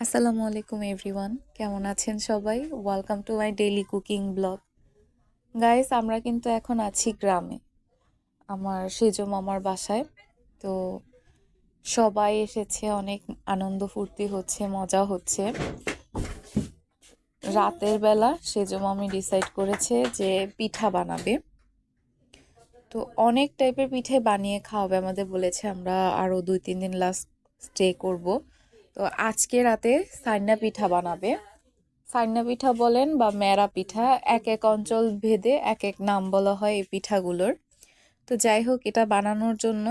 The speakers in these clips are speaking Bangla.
আসসালামু আলাইকুম এভরিওয়ান কেমন আছেন সবাই? Welcome to my daily cooking blog guys আমরা কিন্তু এখন আছি গ্রামে। আমার সেজো মামার বাসায়। তো সবাই এসেছে, অনেক আনন্দ ফুর্তি হচ্ছে, মজা হচ্ছে। রাতের বেলা সেজো মামি ডিসাইড করেছে যে পিঠা বানাবে। তো অনেক টাইপের পিঠে বানিয়ে খাওয়াবে, আমাদের বলেছে আমরা আরও দুই তিন দিন লাস্ট স্টে করব। তো আজকে রাতে সাইনা পিঠা বানাবে। সাইনা পিঠা বলেন বা মেরা পিঠা, এক এক অঞ্চল ভেদে এক এক নাম বলা হয় এই পিঠাগুলোর। তো যাই হোক, এটা বানানোর জন্য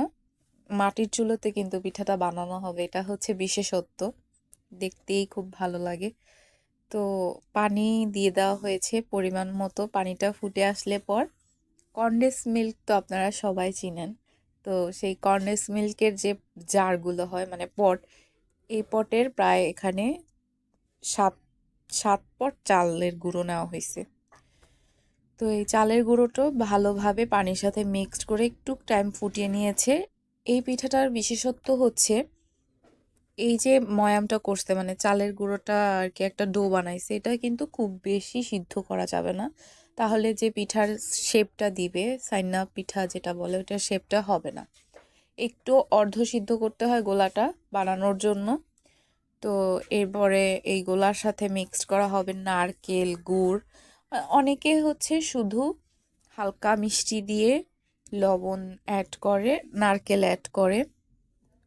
মাটির চুলোতে কিন্তু পিঠাটা বানানো হবে। এটা হচ্ছে বিশেষত্ব। দেখতেই খুব ভালো লাগে। তো পানি দিয়ে দেওয়া হয়েছে পরিমাণ মতো। পানিটা ফুটে আসলে পর কন্ডেন্স মিল্ক তো আপনারা সবাই চিনেন। তো সেই কন্ডেন্স মিল্কের যে জারগুলো হয় মানে পট এই পটের প্রায় এখানে সাত সাত পট চালের গুঁড়ো নেওয়া হয়েছে। তো এই চালের গুঁড়োটা ভালোভাবে পানির সাথে মিক্সড করে একটু টাইম ফুটিয়ে নিয়েছে। এই পিঠাটার বিশেষত্ব হচ্ছে এই যে ময়ামটা করছে মানে চালের গুঁড়োটা আর কি একটা ডো বানাইছে, এটা কিন্তু খুব বেশি সিদ্ধ করা যাবে না। তাহলে যে পিঠার শেপটা দিবে, সাইনা পিঠা যেটা বলে, ওটার শেপটা হবে না। একটু অর্ধ সিদ্ধ করতে হয় গোলাটা বানানোর জন্য। তো এরপরে এই গোলার সাথে মিক্সড করা হবে নারকেল, গুড়। অনেকে হচ্ছে শুধু হালকা মিষ্টি দিয়ে লবণ অ্যাড করে, নারকেল অ্যাড করে।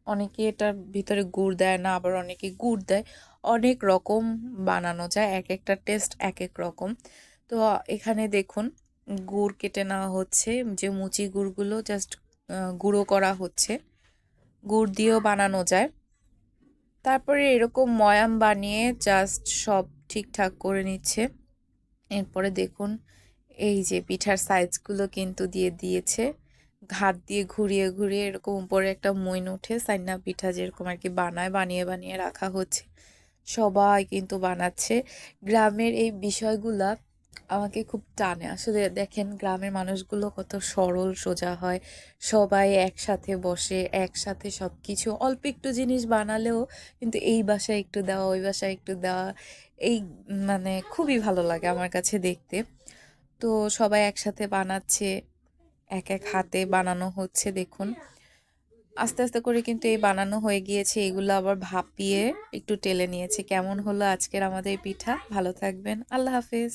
অনেকে এটার ভিতরে গুড় দেয় না, আবার অনেকে গুড় দেয়। অনেক রকম বানানো যায়, এক একটা টেস্ট এক এক রকম। তো এখানে দেখুন, গুড় কেটে নেওয়া হচ্ছে। যে মুচি গুড়গুলো জাস্ট গুঁড়ো করা হচ্ছে। গুড় দিয়েও বানানো যায়। তারপরে এরকম ময়াম বানিয়ে জাস্ট সব ঠিকঠাক করে নিচ্ছে। এরপরে দেখুন, এই যে পিঠার সাইজগুলো কিন্তু দিয়ে দিয়েছে। হাত দিয়ে ঘুরিয়ে ঘুরিয়ে এরকম উপরে একটা মইন উঠে সাইনা পিঠা যেরকম আর কি বানায়, বানিয়ে বানিয়ে রাখা হচ্ছে। সবাই কিন্তু বানাচ্ছে। গ্রামের এই বিষয়গুলা আমাকে খুব টানে। আসলে দেখেন, গ্রামের মানুষগুলো কত সরল, সোজা হয়। সবাই একসাথে বসে, একসাথে সব কিছু অল্প একটু জিনিস বানালেও কিন্তু এই বাসায় একটু দেওয়া, ওই বাসায় একটু দেওয়া, এই মানে খুবই ভালো লাগে আমার কাছে দেখতে। তো সবাই একসাথে বানাচ্ছে, এক এক হাতে বানানো হচ্ছে, দেখুন। আস্তে আস্তে করে কিন্তু এই বানানো হয়ে গিয়েছে। এগুলো আবার ভাপিয়ে একটু টেলে নিয়েছে। কেমন হলো আজকের আমাদের পিঠা? ভালো থাকবেন। আল্লাহ হাফেজ।